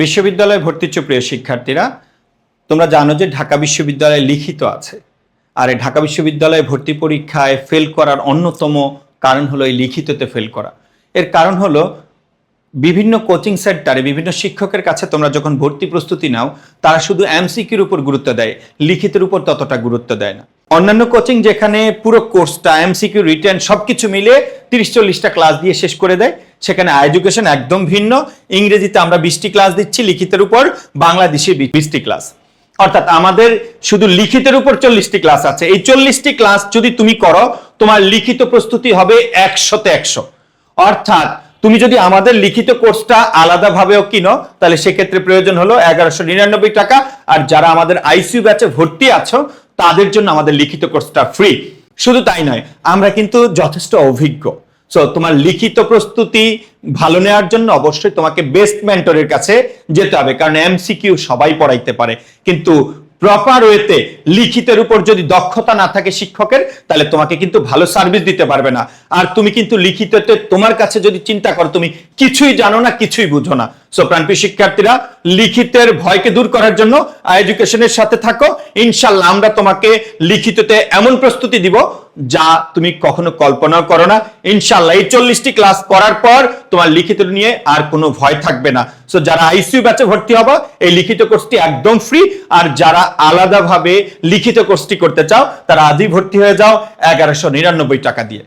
বিশ্ববিদ্যালয়ে ভর্তিচ্ছ প্রিয় শিক্ষার্থীরা। তোমরা জানো যে ঢাকা বিশ্ববিদ্যালয়ে লিখিত আছে। আর এই ঢাকা বিশ্ববিদ্যালয়ে ভর্তি পরীক্ষায় ফেল করার অন্যতম কারণ হলো এই লিখিততে ফেল করা। এর কারণ হলো বিভিন্ন কোচিং সেন্টারে বিভিন্ন শিক্ষকের কাছে তোমরা যখন ভর্তি প্রস্তুতি নাও, তারা শুধু এমসিকিউর উপর গুরুত্ব দেয়, লিখিতের উপর ততটা গুরুত্ব দেয় না। অন্যান্য কোচিং যেখানে পুরো কোর্সটা এমসিকিউ রিটার্ন সবকিছু মিলে তিরিশ চল্লিশটা ক্লাস দিয়ে শেষ করে দেয়। সেখানে এডুকেশন একদম ভিন্ন। ইংরেজিতে আমরা বিশটি ক্লাস দিচ্ছি লিখিতের উপর, বাংলাদেশে বিশটি ক্লাস অর্থাৎ আমাদের শুধু লিখিতের উপর চল্লিশটি ক্লাস আছে। এই চল্লিশটি ক্লাস যদি তুমি করো, তোমার লিখিত প্রস্তুতি হবে একশোতে একশো। অর্থাৎ তুমি যদি আমাদের লিখিত কোর্সটা আলাদাভাবেও কিনো, তাহলে সেক্ষেত্রে প্রয়োজন হলো এগারোশো নিরানব্বই টাকা। আর যারা আমাদের আইসিইউ ব্যাচে ভর্তি আছো, তাদের জন্য আমাদের লিখিত কোর্সটা ফ্রি শুধু তাই নয়, আমরা কিন্তু যথেষ্ট অভিজ্ঞ। সো তোমার লিখিত প্রস্তুতি ভালো নেওয়ার জন্য অবশ্যই তোমাকে বেস্ট মেন্টরের কাছে যেতে হবে। কারণ এমসিকিউ সবাই পড়াইতে পারে। কিন্তু প্রপার ওয়েতে লিখিতের উপর যদি দক্ষতা না থাকে শিক্ষকের, তাহলে তোমাকে কিন্তু ভালো সার্ভিস দিতে পারবে না। আর তুমি কিন্তু লিখিততে তোমার কাছে যদি চিন্তা করো, তুমি কিছুই জানো না, কিছুই বুঝো না। সো প্রাণপ্রিয় শিক্ষার্থীরা, লিখিতের ভয়কে দূর করার জন্য এডুকেশনের সাথে থাকো। ইনশাল্লাহ আমরা তোমাকে লিখিততে এমন প্রস্তুতি দিব যা তুমি কখনো কল্পনাও করো না। ইনশাল্লাহ এই চল্লিশটি ক্লাস করার পর তোমার লিখিত নিয়ে আর কোনো ভয় থাকবে না। সো যারা আইসিইউ ব্যাচে ভর্তি হব, এই লিখিত কোর্সটি একদম ফ্রি আর যারা আলাদাভাবে লিখিত কোর্সটি করতে চাও, তারা আজই ভর্তি হয়ে যাও এগারোশো নিরানব্বই টাকা দিয়ে।